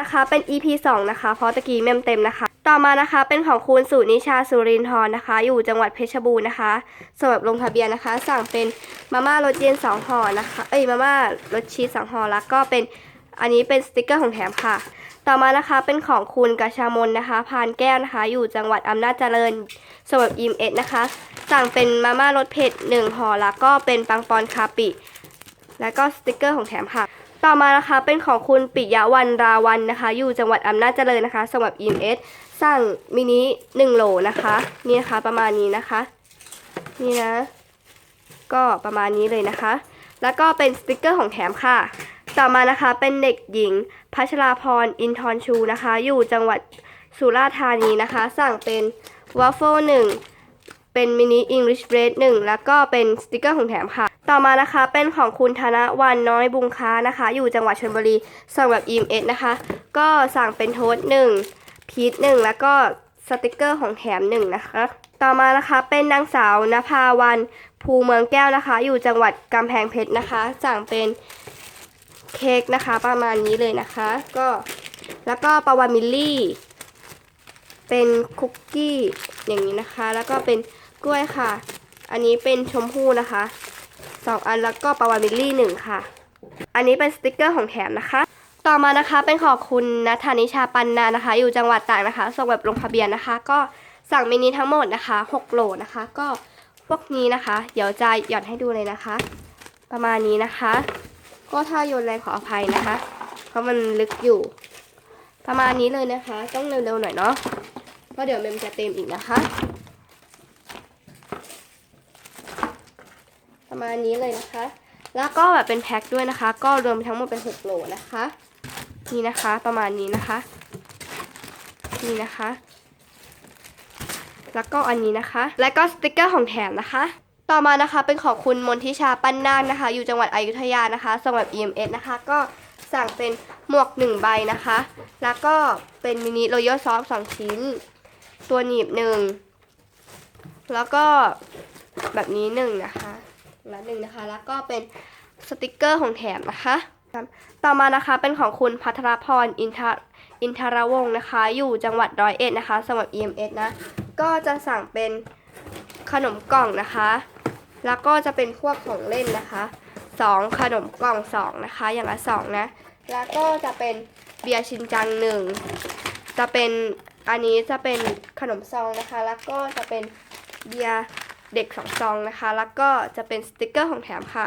นะคะเป็น EP 2 นะคะ เพราะตะกี้เมมเต็มนะคะ ต่อมานะคะเป็นของคุณสุนิชาสุรินทร์นะคะ อยู่จังหวัดเพชรบูรณ์นะคะสำหรับลงทะเบียนนะคะ สั่งเป็นมาม่ารสเย็น2ห่อนะคะ เอ้ยมาม่ารสชีส2ห่อแล้วก็เป็นอันนี้เป็นสติกเกอร์ของแถมค่ะ ต่อมานะคะเป็นของคุณกะชามนนะคะพานแก้วนะคะ อยู่จังหวัดอำนาจเจริญสำหรับอิมเอ็ดนะคะ สั่งเป็นมาม่ารสเผ็ด1ห่อแล้วก็เป็นปังปอนคาปิ แล้วก็สติกเกอร์ของแถมค่ะ ต่อมานะคะเป็นของคุณปิยะวันราวันนะคะ อยู่จังหวัดอำนาจเจริญนะคะสำหรับ EMS สั่งมินิ1โหลนะคะ นี่นะคะประมาณนี้นะคะ นี่นะ ก็ประมาณนี้เลยนะคะ แล้วก็เป็นสติกเกอร์ของแถมค่ะ ต่อมานะคะเป็นเด็กหญิงพัชราพรอินทรชูนะคะ อยู่จังหวัดสุราษฎร์ธานีนะคะ สั่งเป็นวอฟเฟิลหนึ่งเป็นมินิอังกฤษเบรดหนึ่งแล้วก็เป็นสติกเกอร์ของแถมค่ะ ต่อมานะคะเป็นของคุณธนวันน้อยบุงค้านะคะ อยู่จังหวัดชลบุรีสั่งแบบ EMS นะคะ ก็สั่งเป็นโทสหนึ่งพีทหนึ่งแล้วก็สติกเกอร์ของแถมหนึ่งนะคะ ต่อมานะคะเป็นนางสาวนภาวันภูเมืองแก้วนะคะ อยู่จังหวัดกำแพงเพชรนะคะ สั่งเป็นเค้กนะคะ ประมาณนี้เลยนะคะ ก็แล้วก็ปาวามิลลี่ เป็นคุกกี้อย่างนี้นะคะ แล้วก็เป็นกล้วยค่ะ อันนี้เป็นชมพู่นะคะ สองอันแล้วก็ปาวามิลลี่หนึ่งค่ะ อันนี้เป็นสติกเกอร์ของแถมนะคะ ต่อมานะคะเป็นของคุณนัทานิชาปันนานะคะ อยู่จังหวัดตากนะคะ ส่งแบบลงทะเบียนนะคะ ก็สั่งมินิทั้งหมดนะคะ 6 โหลนะคะ ก็พวกนี้นะคะ เดี๋ยวจะหย่อนให้ดูเลยนะคะ ประมาณนี้นะคะ ก็ถ้าโยนแรงขออภัยนะคะ เพราะมันลึกอยู่ ประมาณนี้เลยนะคะ ต้องเร็วๆหน่อยเนาะเพราะเดี๋ยวเมมจะเต็มอีกนะคะ ประมาณนี้เลยนะคะ แล้วก็แบบเป็นแพ็คด้วยนะคะ ก็รวมทั้งหมดเป็น6โหลนะคะ นี่นะคะประมาณนี้นะคะ นี่นะคะ แล้วก็อันนี้นะคะ แล้วก็สติกเกอร์ของแถมนะคะต่อมานะคะเป็นของคุณมนทิชาปั้นนาคนะคะ อยู่จังหวัดอยุธยานะคะส่งแบบ EMS นะคะ ก็สั่งเป็นหมวก 1 ใบนะคะ แล้วก็เป็นมินิโรยัลซอฟสองชิ้น ตัวหนีบหนึ่งแล้วก็แบบนี้หนึ่งนะคะ ละหนึ่งนะคะ แล้วก็เป็นสติกเกอร์ของแถมนะคะ ต่อมานะคะเป็นของคุณพัทรพรอินทรอินทรวงศ์นะคะ อยู่จังหวัดร้อยเอ็ดนะคะสำหรับ EMS นะ ก็จะสั่งเป็นขนมกล่องนะคะ แล้วก็จะเป็นพวกของเล่นนะคะสองขนมกล่องสองนะคะ อย่างละสองนะ แล้วก็จะเป็นเบียร์ชินจังหนึ่งจะเป็นอันนี้จะเป็นขนมซองนะคะ แล้วก็จะเป็นเบียร์ เด็กสองซองนะคะ แล้วก็จะเป็นสติกเกอร์ของแถมค่ะ